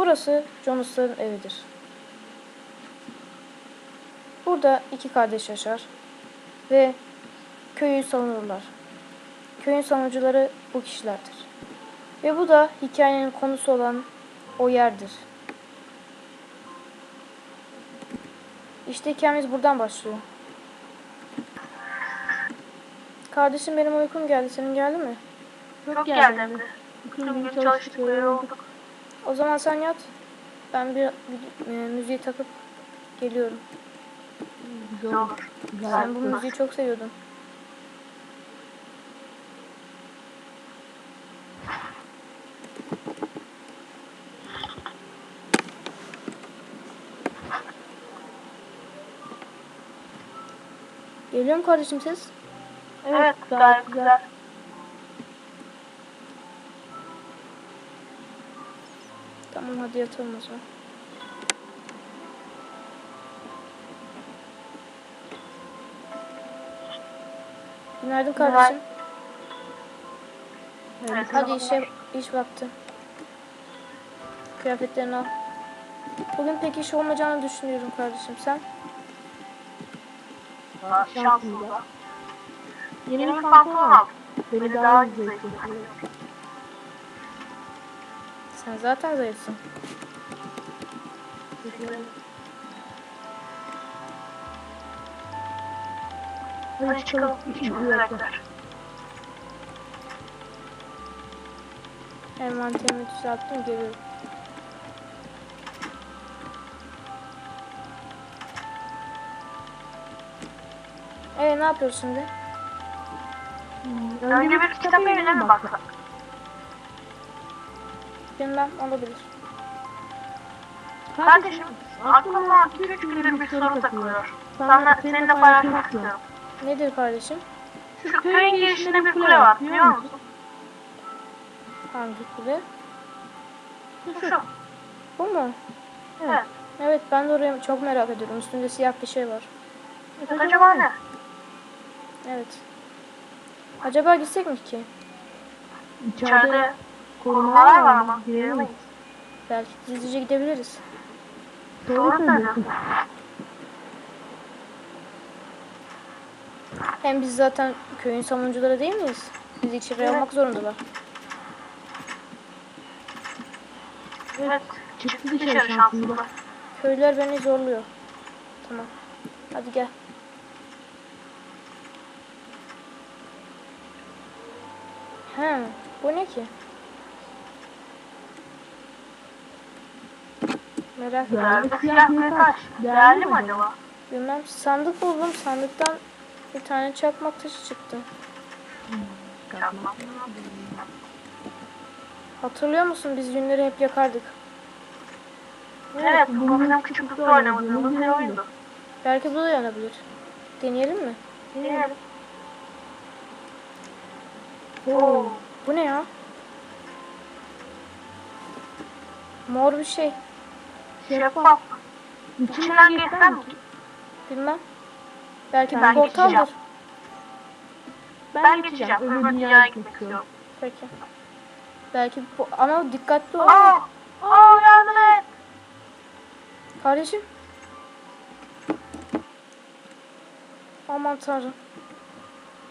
Burası Jonas'ların evidir. Burada iki kardeş yaşar ve köyü savunurlar. Köyün savunucuları bu kişilerdir. Ve bu da hikayenin konusu olan o yerdir. İşte hikayemiz buradan başlıyor. Kardeşim benim uykum geldi. Senin geldi mi? Çok geldi hem de. Tüm gün çalıştık yorulduk. O zaman sen yat. Ben bir, bir e, müziği takıp geliyorum. Güzel olur. Sen bu müziği çok seviyordun. Geliyor mu kardeşim ses? Evet, gayet güzel. Tamam hadi yatalım o zaman. Günaydın kardeşim. Evet, Hadi işe iş vakti. Kıyafetlerini al. Bugün pek iş olmayacağını düşünüyorum kardeşim. Sen? Şansımıza. Yeni bir pantolon aldım. Beni daha güzel. Sen zaten zayıfsın. Hadi çıkalım. İşimizi bekler. Envanterimi düzelttim geliyorum. Ee ne yapıyorsun şimdi? Önce bir kitap evine mi baksak? Bilmem olabilir. Kardeşim, aklıma 2-3 gündür bir soru takılıyor. Sana, seninle paylaşmak istiyorum. Nedir kardeşim? Şu köyün girişinde bir kule var, biliyor musun? Hangi kule? Şu. Bu mu? Evet. Evet ben de oraya çok merak ediyorum. Üstünde siyah bir şey var. Acaba ne? Evet. Acaba gitsek mi ki? İçeride korumalar var ama giremeyiz. Belki gizlice gidebiliriz. Doğru söylüyorsun. Hem biz zaten köyün savunucuları değil miyiz? Bizi içeri Evet. almak zorundalar. Evet, çıktı dışarı şansımıza. Köylüler beni zorluyor. Tamam. Hadi gel. He, bu ne ki? Merak ettim. Yerde siyah bir taş. Değerli mi acaba? Bilmem sandık buldum. Sandıktan bir tane çakmak taşı çıktı. Çakmak. Hatırlıyor musun biz yünleri hep yakardık. Evet, bu bizim küçüklükte oynamadığımız bir oyundu. Belki bu da yanabilir. Deneyelim mi? Deneyelim. Oo, Bu ne ya? Mor bir şey. Şeffaf. İçinden geçsem mi? Bilmem. Belki Ben bir portaldır. geçeceğim. Ben geçeceğim. Öbür dünyaya gitmek istiyorum. Peki. Belki bu ama dikkatli ol. Aa! Aa yardım et! Kardeşim. Aman tanrım.